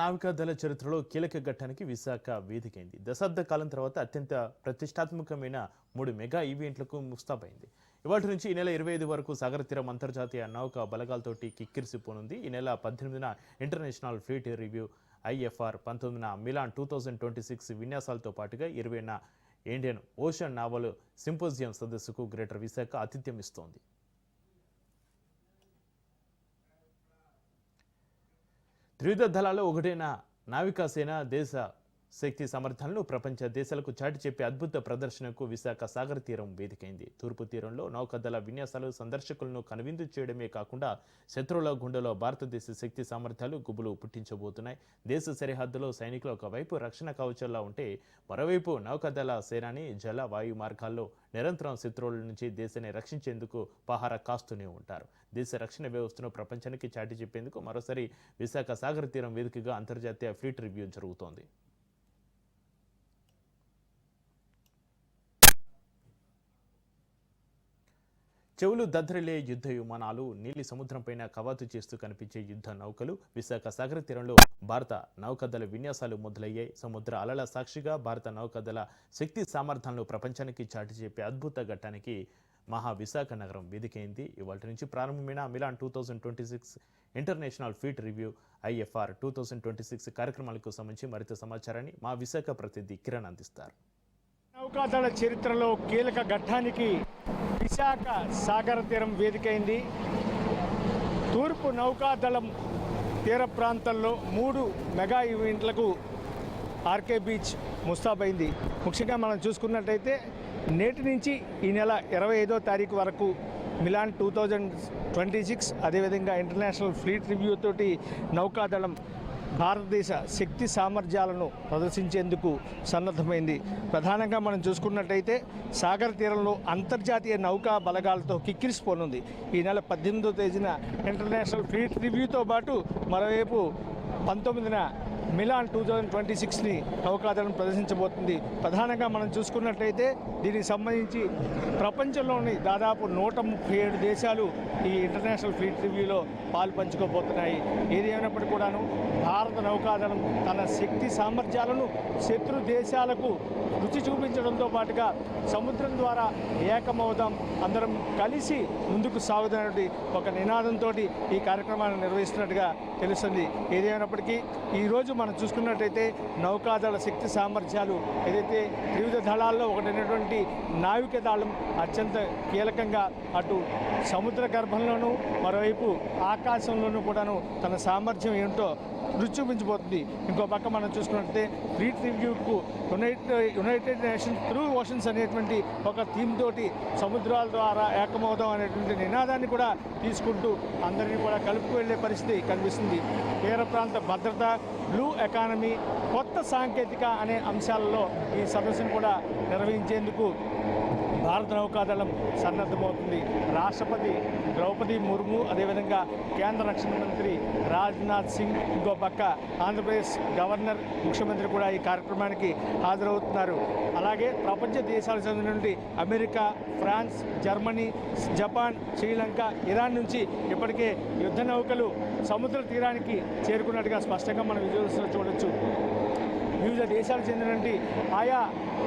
నావికాదళ చరిత్రలో కీలక ఘట్టానికి విశాఖ వేదికైంది. దశాబ్ద కాలం తర్వాత అత్యంత ప్రతిష్టాత్మకమైన మూడు మెగా ఈవెంట్లకు ముస్తాబైంది. ఇవాటి నుంచి ఈ నెల ఇరవై ఐదు వరకు సాగర తీరం అంతర్జాతీయ నౌక బలగాలతోటి కిక్కిరిసిపోనుంది. ఈ నెల పద్దెనిమిదిన ఇంటర్నేషనల్ ఫ్లీట్ రివ్యూ ఐఎఫ్ఆర్ పంతొమ్మిదిన Milan two thousand twenty six విన్యాసాలతో పాటుగా ఇరవైన ఇండియన్ ఓషన్ నావల్ సింపోజియం సదస్సుకు గ్రేటర్ విశాఖ ఆతిథ్యం ఇస్తోంది త్రివిధ దళాల్లో ఒకటైన నావికాసేన దేశ శక్తి సామర్థ్యాలను ప్రపంచ దేశాలకు చాటి చెప్పే అద్భుత ప్రదర్శనకు విశాఖ సాగర తీరం వేదికైంది. తూర్పు తీరంలో నౌకదళ విన్యాసాలు సందర్శకులను కనువిందు చేయడమే కాకుండా శత్రువుల గుండెలో భారతదేశ శక్తి సామర్థ్యాలు గుబులు పుట్టించబోతున్నాయి. దేశ సరిహద్దులో సైనికులు ఒకవైపు రక్షణ కవచంలా ఉంటే మరోవైపు నౌకదళ సేనాని జల వాయు మార్గాల్లో నిరంతరం శత్రువుల నుంచి దేశాన్ని రక్షించేందుకు పహార కాస్తూనే ఉంటారు. దేశ రక్షణ వ్యవస్థను ప్రపంచానికి చాటి చెప్పేందుకు మరోసారి విశాఖ సాగర తీరం వేదికగా అంతర్జాతీయ ఫ్లీట్ రివ్యూ జరుగుతోంది. చెవులు దద్దరిలే యుద్ధ విమానాలు నీలి సముద్రంపైన కవాతు చేస్తూ కనిపించే యుద్ధ నౌకలు విశాఖ సాగర తీరంలో భారత నౌకదళ విన్యాసాలు మొదలయ్యాయి. సముద్ర అలల సాక్షిగా భారత నౌకదళ శక్తి సామర్థ్యాలను ప్రపంచానికి చాటి చెప్పే అద్భుత ఘట్టానికి మహా విశాఖ నగరం వేదికైంది. ఇవాటి నుంచి ప్రారంభమైన Milan two thousand twenty six international fleet review IFR two thousand twenty six కార్యక్రమాలకు సంబంధించి మరింత సమాచారాన్ని మా విశాఖ ప్రతినిధి కిరణ్ అందిస్తారు. నౌకాదళ చరిత్రలో కీలక ఘట్టానికి విశాఖ సాగర తీరం వేదికైంది. తూర్పు నౌకాదళం తీర ప్రాంతంలో మూడు మెగా ఈవెంట్లకు ఆర్కే బీచ్ ముస్తాబైంది. ముఖ్యంగా మనం చూసుకున్నట్టయితే నేటి నుంచి ఈ నెల ఇరవై ఐదో తారీఖు వరకు Milan two thousand twenty six అదేవిధంగా ఇంటర్నేషనల్ ఫ్లీట్ రివ్యూ తోటి నౌకాదళం భారతదేశ శక్తి సామర్థ్యాలను ప్రదర్శించేందుకు సన్నద్ధమైంది. ప్రధానంగా మనం చూసుకున్నట్టయితే సాగర తీరంలో అంతర్జాతీయ నౌకా బలగాలతో కిక్కిరిసిపోనుంది ఈ నెల పద్దెనిమిదో తేదీన ఇంటర్నేషనల్ ఫ్లీట్ రివ్యూతో పాటు మరోవైపు పంతొమ్మిదిన మిలాన్ టూ థౌజండ్ ట్వంటీ సిక్స్ని నౌకాదళం ప్రదర్శించబోతుంది. ప్రధానంగా మనం చూసుకున్నట్లయితే దీనికి సంబంధించి ప్రపంచంలోని దాదాపు నూట ముప్పై ఏడు దేశాలు ఈ ఇంటర్నేషనల్ ఫ్లీట్ రివ్యూలో పాలు పంచుకోబోతున్నాయి. ఏది కూడాను భారత నౌకాదళం తన శక్తి సామర్థ్యాలను శత్రు దేశాలకు రుచి చూపించడంతో పాటుగా సముద్రం ద్వారా ఏకమవుదాం అందరం కలిసి ముందుకు సాగుతున్నటువంటి ఒక నినాదంతో ఈ కార్యక్రమాన్ని నిర్వహిస్తున్నట్టుగా తెలుస్తుంది. ఏదేమైనప్పటికీ ఈరోజు మనం చూసుకున్నట్టయితే నౌకాదళ శక్తి సామర్థ్యాలు ఏదైతే త్రివిధ దళాల్లో ఒకటైనటువంటి నావిక దళం అత్యంత కీలకంగా అటు సముద్ర గర్భంలోనూ మరోవైపు ఆకాశంలోనూ కూడాను తన సామర్థ్యం ఏంటో రుచి ఇంకో పక్క మనం చూసుకున్నట్లయితే fleet రివ్యూకు united united nations through oceans అనేటువంటి ఒక థీమ్ తోటి సముద్రాల ద్వారా ఏకమవుదాం అనేటువంటి నినాదాన్ని కూడా తీసుకుంటూ అందరినీ కూడా కలుపుకు వెళ్ళే పరిస్థితి కనిపిస్తుంది. తీర ప్రాంత భద్రత బ్లూ ఎకానమీ కొత్త సాంకేతిక అనే అంశాలలో ఈ సదస్సును కూడా నిర్వహించేందుకు భారత నౌకాదళం సన్నద్ధమవుతుంది. రాష్ట్రపతి ద్రౌపది ముర్ము అదేవిధంగా కేంద్ర రక్షణ మంత్రి రాజ్నాథ్ సింగ్ ఇంకో పక్క ఆంధ్రప్రదేశ్ గవర్నర్ ముఖ్యమంత్రి కూడా ఈ కార్యక్రమానికి హాజరవుతున్నారు. అలాగే ప్రపంచ దేశాలకు చెందినటువంటి America France Germany Japan Sri Lanka Iran నుంచి ఇప్పటికే యుద్ధ నౌకలు సముద్ర తీరానికి చేరుకున్నట్టుగా స్పష్టంగా మనం విజువల్స్లో చూడొచ్చు. వివిధ దేశాలకు చెందినటువంటి ఆయా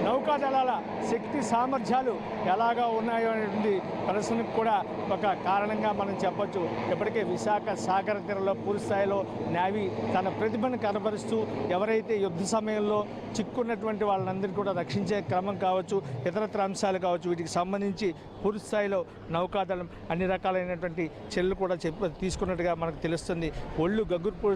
నౌకాదళాల శక్తి సామర్థ్యాలు ఎలాగా ఉన్నాయో అనేటువంటి ప్రదర్శనకు కూడా ఒక కారణంగా మనం చెప్పొచ్చు. ఇప్పటికే విశాఖ సాగర తీరంలో పూర్తి స్థాయిలో నేవీ తన ప్రతిభను కనబరుస్తూ ఎవరైతే యుద్ధ సమయంలో చిక్కున్నటువంటి వాళ్ళందరినీ కూడా రక్షించే క్రమం కావచ్చు ఇతరత్ర అంశాలు కావచ్చు వీటికి సంబంధించి పూర్తి స్థాయిలో నౌకాదళం అన్ని రకాలైనటువంటి చర్యలు కూడా చెప్ప తీసుకున్నట్టుగా మనకు తెలుస్తుంది. ఒళ్ళు గగ్గురు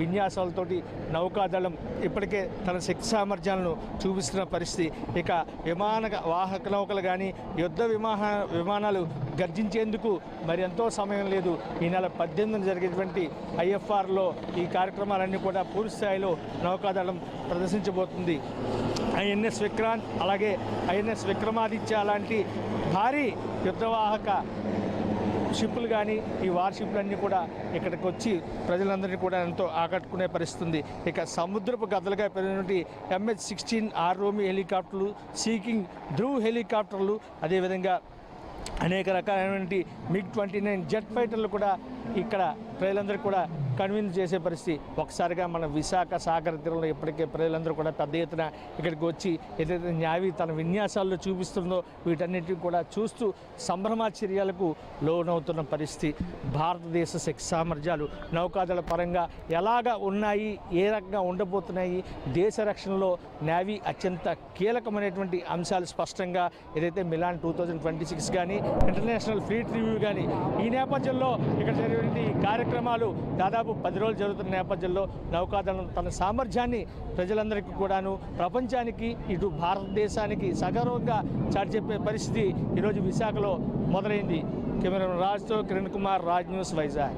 విన్యాసాలతోటి నౌకాదళం ఇప్పటికే తన శక్తి సామర్థ్యాలను చూపిస్తున్న పరిస్థితి. ఇక విమాన వాహక నౌకలు కానీ యుద్ధ విమాన విమానాలు గర్జించేందుకు మరి ఎంతో సమయం లేదు. ఈ నెల పద్దెనిమిదిన జరిగేటువంటి ఐఎఫ్ఆర్లో ఈ కార్యక్రమాలన్నీ కూడా పూర్తి స్థాయిలో నౌకాదళం ప్రదర్శించబోతుంది. ఐఎన్ఎస్ విక్రాంత్ అలాగే ఐఎన్ఎస్ విక్రమాదిత్య లాంటి భారీ యుద్ధవాహక షిప్పులు కానీ ఈ వార్షిప్లు అన్నీ కూడా ఇక్కడికి వచ్చి ప్రజలందరినీ కూడా ఎంతో ఆకట్టుకునే పరిస్థితుంది. ఇక సముద్రపు గద్దలుగా పెరిగినటువంటి ఎంహెచ్ సిక్స్టీన్ ఆర్ రోమి హెలికాప్టర్లు సీకింగ్ ధ్రువ్ హెలికాప్టర్లు అదేవిధంగా అనేక రకాలైనటువంటి మిగ్ ట్వంటీ నైన్ జెట్ ఫైటర్లు కూడా ఇక్కడ ప్రజలందరూ కూడా కన్విన్స్ చేసే పరిస్థితి. ఒకసారిగా మన విశాఖ సాగర తీరంలో ఇప్పటికే ప్రజలందరూ కూడా పెద్ద ఎత్తున ఇక్కడికి వచ్చి ఏదైతే న్యావి తన విన్యాసాల్లో చూపిస్తుందో వీటన్నిటిని కూడా చూస్తూ సంభ్రమాచర్యాలకు లోనవుతున్న పరిస్థితి. భారతదేశ శక్తి సామర్థ్యాలు నౌకాదళ పరంగా ఎలాగ ఉన్నాయి ఏ రకంగా ఉండబోతున్నాయి దేశ రక్షణలో నేవీ అత్యంత కీలకమైనటువంటి అంశాలు స్పష్టంగా ఏదైతే Milan two thousand twenty six కానీ ఇంటర్నేషనల్ ఫ్లీట్ రివ్యూ కానీ ఈ నేపథ్యంలో ఇక్కడ జరిగినటువంటి కార్యక్రమాలు దాదాపు పది రోజులు జరుగుతున్న నేపథ్యంలో నౌకాదళం తన సామర్థ్యాన్ని ప్రజలందరికీ కూడాను ప్రపంచానికి ఇటు భారతదేశానికి సగర్వంగా చాటిచెప్పే పరిస్థితి ఈరోజు విశాఖలో మొదలైంది. కెమెరా రాజ్తో కిరణ్ కుమార్ రాజ్ న్యూస్ వైజాగ్.